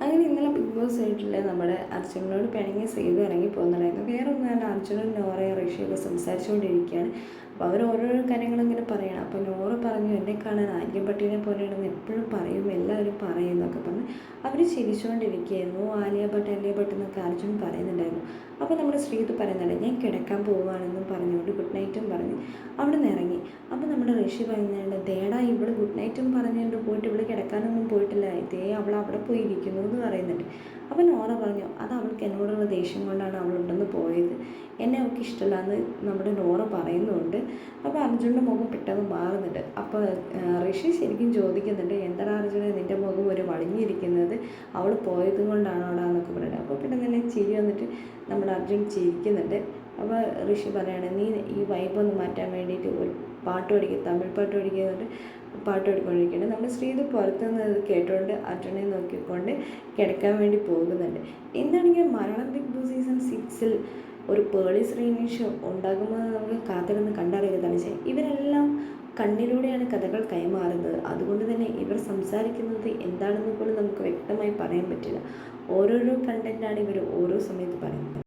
അങ്ങനെ ഇന്നലെ big boss ആയിട്ടുള്ള നമ്മുടെ അർജുനോട് പിണങ്ങി സേതു ഇറങ്ങി പോകുന്നുണ്ടായിരുന്നു വേറെ ഒന്നുമല്ല അർജുനും നോറയും ഋഷിയൊക്കെ സംസാരിച്ചുകൊണ്ടിരിക്കുകയാണ്. അപ്പോൾ അവർ ഓരോരോ കാര്യങ്ങളും ഇങ്ങനെ പറയണം. അപ്പോൾ നോറ പറഞ്ഞു എന്നെ കാണാൻ ആര്യപ്പട്ടീനെ പോലെയാണെന്ന് എപ്പോഴും പറയും എല്ലാവരും പറയും എന്നൊക്കെ പറഞ്ഞ് അവർ ചിരിച്ചുകൊണ്ടിരിക്കുകയായിരുന്നു ആലിയ ഭട്ട് ആലിയ ഭട്ട് എന്നൊക്കെ അർജുൻ പറയുന്നുണ്ടായിരുന്നു. അപ്പോൾ നമ്മുടെ ശ്രീത് പറയുന്നുണ്ട് ഞാൻ കിടക്കാൻ പോവുകയാണെന്നും പറഞ്ഞുകൊണ്ട് ഗുഡ് നൈറ്റും പറഞ്ഞ്. അവിടെ നിന്ന് ഇറങ്ങി. അപ്പോൾ നമ്മുടെ ഋഷി പറയുന്നുണ്ട് ദേടാ ഇവിടെ ഗുഡ് നൈറ്റും പറഞ്ഞുകൊണ്ട് പോയിട്ട് ഇവിടെ കിടക്കാനൊന്നും പോയിട്ടില്ല. ഇതേ അവൾ അവിടെ പോയിരിക്കുന്നു എന്ന് പറയുന്നുണ്ട്. അപ്പോൾ നോറ പറഞ്ഞു അത് അവൾക്ക് എന്നോടുള്ള ദേഷ്യം കൊണ്ടാണ് അവളുണ്ടെന്ന് പോയത്. എന്ന് നമ്മുടെ നോറ പറയുന്നുണ്ട്. അപ്പോൾ അർജുന്റെ മുഖം പെട്ടെന്ന് മാറുന്നുണ്ട്. അപ്പോൾ ഋഷി ശരിക്കും ചോദിക്കുന്നുണ്ട് എന്താ അർജുന നിന്റെ മുഖം ഒരു വളിഞ്ഞിരിക്കുന്നത്? അവൾ പോയത് കൊണ്ടാണോടാ എന്നൊക്കെ പറയുന്നത് അപ്പോൾ പെട്ടെന്ന് തന്നെ ചിരി വന്നിട്ട് നമ്മുടെ അർജുൻ ചിരിക്കുന്നുണ്ട്. അപ്പോൾ ഋഷി പറയാണ് നീ ഈ വൈബ് ഒന്ന് മാറ്റാൻ വേണ്ടിയിട്ട് ഒരു പാട്ട് പഠിക്കുക തമിഴ് പാട്ട് പഠിക്കുന്നുണ്ട് പാട്ട് പാടിക്കൊണ്ടിരിക്കുന്നുണ്ട് നമ്മുടെ നിന്ന് ഇത് കേട്ടുകൊണ്ട് അർജുനെ നോക്കിക്കൊണ്ട് കിടക്കാൻ വേണ്ടി പോകുന്നുണ്ട്. എന്താണെങ്കിൽ മരണം ബിഗ് ബോസ് സീസൺ സിക്സിൽ ഒരു പേളി ശ്രീനിഷോ ഉണ്ടാകുമ്പോൾ നമുക്ക് കാത്തിരുന്ന് കണ്ടറിയുന്നതാണ് ചെയ്യുക ഇവരെല്ലാം കണ്ണിലൂടെയാണ് കഥകൾ കൈമാറുന്നത്. അതുകൊണ്ട് തന്നെ ഇവർ സംസാരിക്കുന്നത് എന്താണെന്ന് പോലും നമുക്ക് വ്യക്തമായി പറയാൻ പറ്റില്ല. ഓരോരോ കണ്ടന്റാണ് ഇവർ ഓരോ സമയത്ത് പറയുന്നത്.